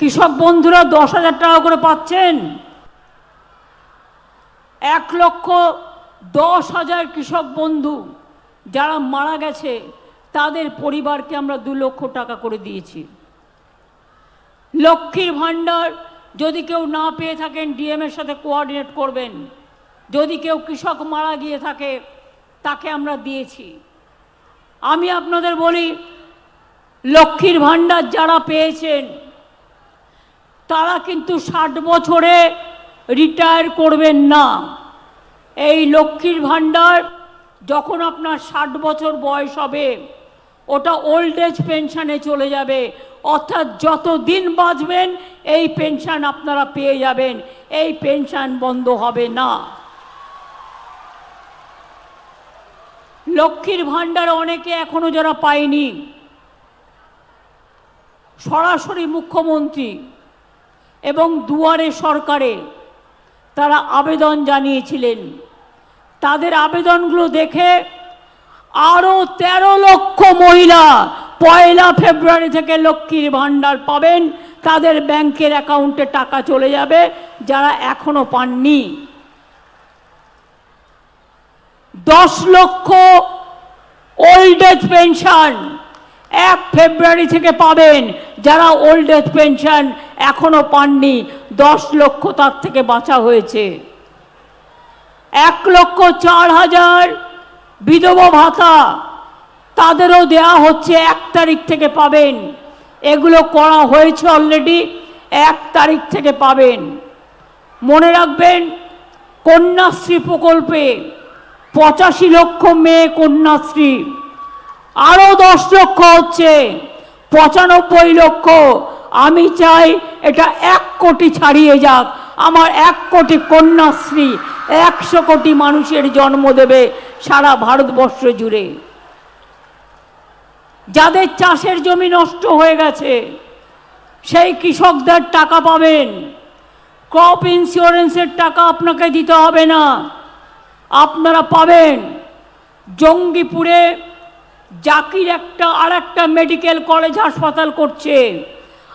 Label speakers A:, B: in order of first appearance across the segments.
A: কৃষক বন্ধুরা দশ হাজার টাকা করে পাচ্ছেন। এক লক্ষ দশ হাজার কৃষক বন্ধু যারা মারা গেছে, তাদের পরিবারকে আমরা দু লক্ষ টাকা করে দিয়েছি। লক্ষ্মীর ভাণ্ডার যদি কেউ না পেয়ে থাকেন, ডিএম এর সাথে কোঅর্ডিনেট করবেন। যদি কেউ কৃষক মারা গিয়ে থাকে, তাকে আমরা দিয়েছি। আমি আপনাদের বলি, লক্ষ্মীর ভাণ্ডার যারা পেয়েছেন তারা কিন্তু ষাট বছরে রিটায়ার করবেন না। এই লক্ষ্মীর ভাণ্ডার যখন আপনার ষাট বছর বয়স হবে, ওটা ওল্ড এজ পেনশনে চলে যাবে। অর্থাৎ যত দিন বাঁচবেন, এই পেনশন আপনারা পেয়ে যাবেন। এই পেনশন বন্ধ হবে না। লক্ষ্মীর ভাণ্ডার অনেকে এখনও যারা পায়নি, সরাসরি মুখ্যমন্ত্রী এবং দুয়ারে সরকারে তারা আবেদন জানিয়েছিলেন। তাদের আবেদনগুলো দেখে আরও তেরো লক্ষ মহিলা পয়লা ফেব্রুয়ারি থেকে লক্ষ্মীর ভাণ্ডার পাবেন। তাদের ব্যাংকের অ্যাকাউন্টে টাকা চলে যাবে, যারা এখনও পাননি। দশ লক্ষ ওল্ড এজ পেনশন এক ফেব্রুয়ারি থেকে পাবেন। যারা ওল্ড এজ পেনশন এখনও পাননি। দশ লক্ষ তার থেকে বাঁচা হয়েছে। এক লক্ষ চার হাজার বিধবা ভাতা তাদেরও দেয়া হচ্ছে, এক তারিখ থেকে পাবেন। এগুলো করা হয়েছে অলরেডি এক তারিখ থেকে পাবেন। মনে রাখবেন, কন্যাশ্রী প্রকল্পে পঁচাশি লক্ষ মেয়ে কন্যাশ্রী আরও দশ লক্ষ হচ্ছে, পঁচানব্বই লক্ষ। আমি চাই এটা এক কোটি ছাড়িয়ে যাক। আমার এক কোটি কন্যাশ্রী একশো কোটি মানুষের জন্ম দেবে সারা ভারতবর্ষ জুড়ে। যাদের চাষের জমি নষ্ট হয়ে গেছে, সেই কৃষকদের টাকা পাবেন। ক্রপ ইন্স্যুরেন্সের টাকা আপনাকে দিতে হবে না। আপনারা পাবেন। জঙ্গিপুরে জাকির একটা আর একটা মেডিকেল কলেজ হাসপাতাল করছে।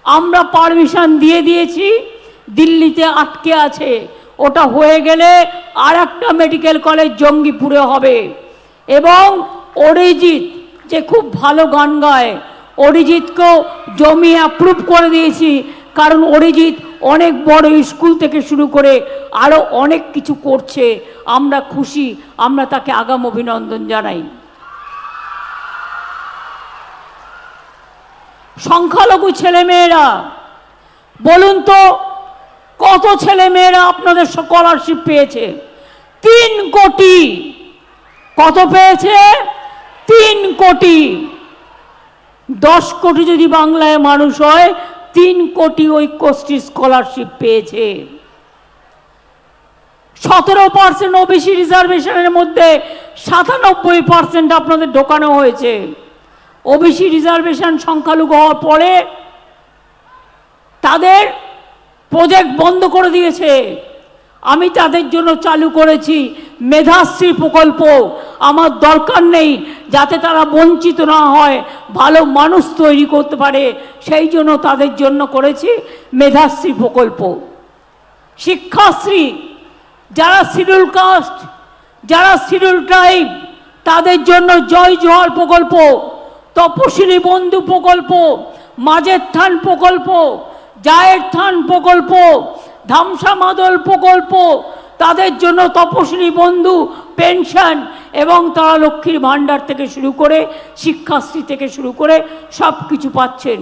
A: আমরা পারমিশন দিয়ে দিয়েছি, দিল্লিতে আটকে আছে। ওটা হয়ে গেলে আর একটা মেডিকেল কলেজ জঙ্গিপুরে হবে। এবং অরিজিৎ, যে খুব ভালো গান গায়, অরিজিৎকেও জমি অ্যাপ্রুভ করে দিয়েছি। কারণ অরিজিৎ অনেক বড় স্কুল থেকে শুরু করে আরও অনেক কিছু করছে। আমরা খুশি, আমরা তাকে আগাম অভিনন্দন জানাই। সংখ্যালঘু ছেলেমেয়েরা, বলুন তো, কত ছেলেমেয়েরা আপনাদের স্কলারশিপ পেয়েছে? তিন কোটি। কত পেয়েছে? তিন কোটি। দশ কোটি যদি বাংলায় মানুষ হয়, তিন কোটি ঐক্যশ্রী স্কলারশিপ পেয়েছে। সতেরো পার্সেন্ট ও ওবিসি রিজার্ভেশনের মধ্যে সাতানব্বই পার্সেন্ট আপনাদের ঢোকানো হয়েছে। ওবিসি রিজার্ভেশন সংখ্যালঘু হওয়ার পরে তাদের প্রজেক্ট বন্ধ করে দিয়েছে। আমি তাদের জন্য চালু করেছি মেধাশ্রী প্রকল্প। আমার দরকার নেই যাতে তারা বঞ্চিত না হয়, ভালো মানুষ তৈরি করতে পারে। সেই জন্য তাদের জন্য করেছি মেধাশ্রী প্রকল্প। শিক্ষাশ্রী, যারা শিডিউল কাস্ট যারা শিডিউল ট্রাইব তাদের জন্য জয় জোহার প্রকল্প। তপশিলি বন্ধু প্রকল্প, মাঝের থান প্রকল্প, জায়ের থান প্রকল্প, ধামসা মাদল প্রকল্প, তাদের জন্য তপশিলি বন্ধু, পেনশন এবং তারা লক্ষ্মীর ভাণ্ডার থেকে শুরু করে, শিক্ষাশ্রী থেকে শুরু করে সব কিছু পাচ্ছেন।